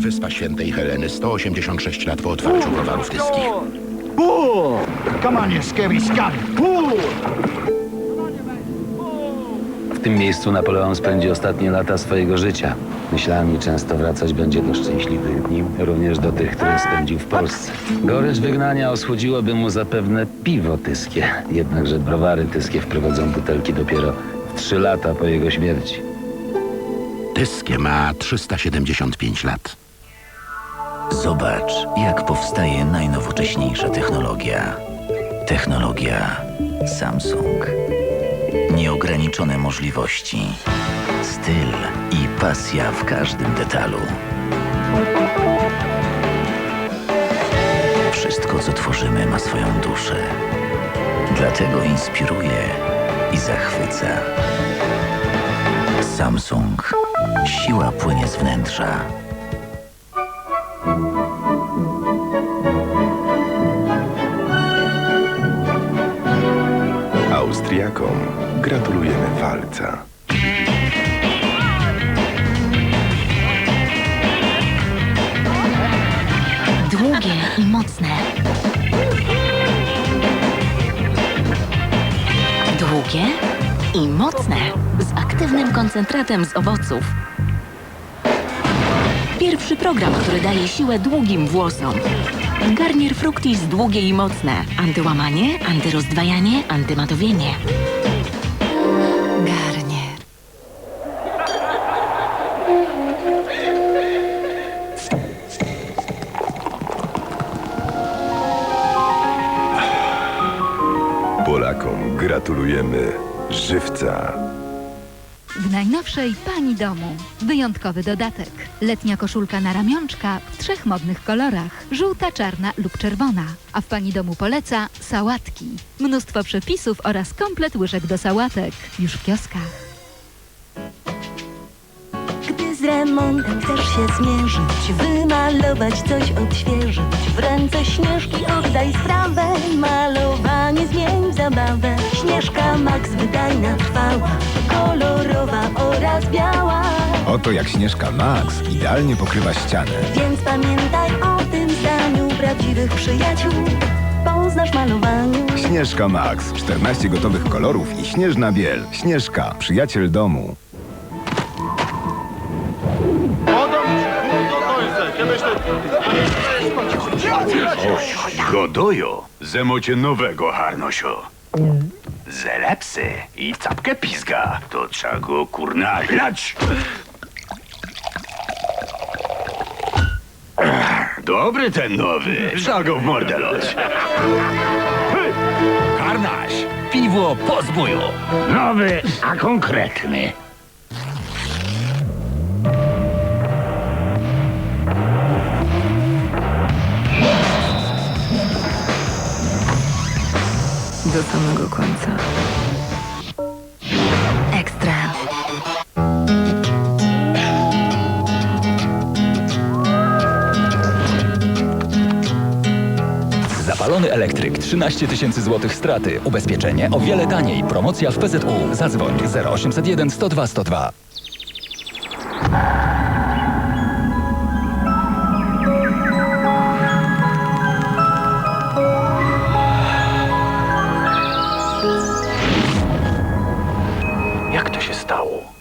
Wyspa Świętej Heleny, 186 lat po otwarciu browarów tyskich. Pull! Come on, you scary scum! Pull! W tym miejscu Napoleon spędzi ostatnie lata swojego życia. Myślami często wracać będzie do szczęśliwych dni, również do tych, które spędził w Polsce. Gorycz wygnania osłodziłoby mu zapewne piwo tyskie, jednakże browary tyskie wprowadzą butelki dopiero w trzy lata po jego śmierci. Tyskie ma 375 lat. Zobacz, jak powstaje najnowocześniejsza technologia. Technologia Samsung. Nieograniczone możliwości, styl i pasja w każdym detalu. Wszystko, co tworzymy, ma swoją duszę. Dlatego inspiruje i zachwyca. Samsung. Siła płynie z wnętrza. Austriakom gratulujemy walca. Długie i mocne. Długie i mocne. Z aktywnym koncentratem z owoców. Pierwszy program, który daje siłę długim włosom. Garnier Fructis długie i mocne. Antyłamanie, antyrozdwajanie, antymatowienie. Garnier. Polakom gratulujemy żywca. W najnowszej Pani Domu. Wyjątkowy dodatek. Letnia koszulka na ramionczka w trzech modnych kolorach. Żółta, czarna lub czerwona. A w Pani Domu poleca sałatki. Mnóstwo przepisów oraz komplet łyżek do sałatek. Już w kioskach. Gdy z remontem chcesz się zmierzyć, wymalować coś odświeżyć, w ręce Śnieżki oddaj sprawę, malowanie zmień w zabawę. Śnieżka Max wydajna, trwała, oraz biała. Oto jak Śnieżka Max idealnie pokrywa ścianę. Więc pamiętaj o tym zdaniu prawdziwych przyjaciół, poznasz malowaniu. Śnieżka Max. 14 gotowych kolorów i śnieżna biel. Śnieżka, przyjaciel domu. Godojo, zemocie nowego harnosio. Zelepsy i capkę pizga, to trzeba go kurna lać. Dobry ten nowy, trzeba go w mordę loć. Harnaś! Piwo po! Nowy, a konkretny. Do samego końca. Ekstra. Zapalony elektryk 13 tysięcy złotych straty. Ubezpieczenie o wiele taniej. Promocja w PZU. Zadzwoń 0801 102 102. 我。